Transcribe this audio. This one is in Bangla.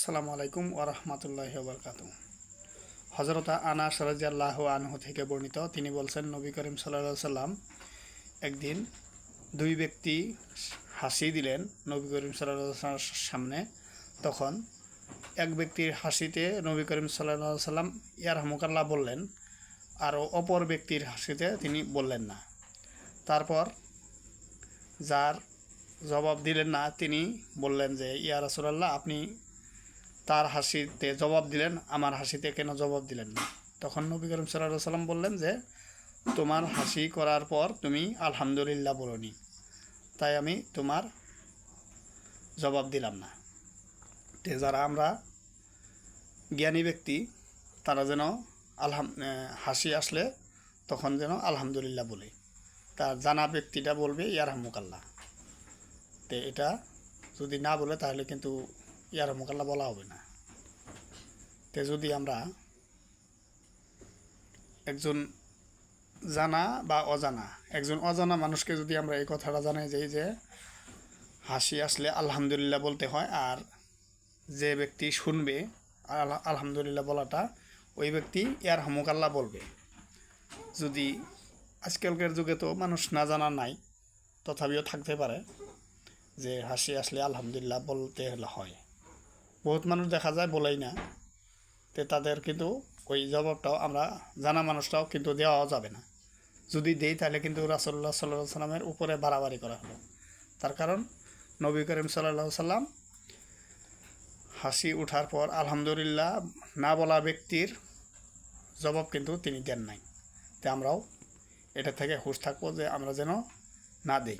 আসসালামু আলাইকুম ওরহমতুল্লাহ বরকাত। হজরত আনাস রাজিয়াল্লাহ আনহু থেকে বর্ণিত, তিনি বলছেন, নবী করিম সাল্লা সাল্লাম একদিন দুই ব্যক্তি হাসি দিলেন নবী করিম সাল্লাহ সামনে। তখন এক ব্যক্তির হাসিতে নবী করিম সাল্লাহ সাল্লাম ইয়ার হামুকাল্লাহ বললেন, আর অপর ব্যক্তির হাসিতে তিনি বললেন না। তারপর যার জবাব দিলেন না, তিনি বললেন যে, ইয়া রাসুলাল্লাহ, আপনি তার হাসিতে জবাব দিলেন, আমার হাসিতে কেন জবাব দিলেন না? তখন নবী করিম সাল্লাম বললেন যে, তোমার হাসি করার পর তুমি আলহামদুলিল্লাহ বলনি, তাই আমি তোমার জবাব দিলাম না। তে যারা আমরা জ্ঞানী ব্যক্তি, তারা যেন আলহাম হাসি আসলে তখন যেন আলহামদুলিল্লাহ বলে। তার জানা ব্যক্তিটা বলবে ইয়ার হামুকাল্লাহ তে এটা যদি না বলে তাহলে কিন্তু ইয়ার মোকাল্লা বলা হবে না। তে যদি আমরা একজন জানা বা অজানা, একজন অজানা মানুষকে যদি আমরা এই কথাটা জানাই যাই যে হাসি আসলে আলহামদুলিল্লাহ বলতে হয় আর যে ব্যক্তি শুনবে, আল- আলহামদুলিল্লাহ বলাটা, ওই ব্যক্তি ইয়ার হামুকাল্লা বলবে। যদি আজকালকার যুগে তো মানুষ না জানা নাই, তথাপিও থাকতে পারে যে হাসি আসলে আলহামদুলিল্লাহ বলতে হয়। বহুত মানুষ দেখা যায়, বলেই না। তে তাদের কিন্তু ওই জবাবটাও আমরা জানা মানুষটাও কিন্তু দেওয়া যাবে না। যদি দেই, তাহলে কিন্তু রাসল্লাহ সাল্লাহ সাল্লামের উপরে বাড়াবাড়ি করা হলো। তার কারণ, নবী করিম সাল্লাহ সাল্লাম হাসি উঠার পর আলহামদুলিল্লাহ না বলা ব্যক্তির জবাব কিন্তু তিনি দেন নাই। তে আমরাও এটা থেকে হুশ থাকব যে আমরা যেন না দেই।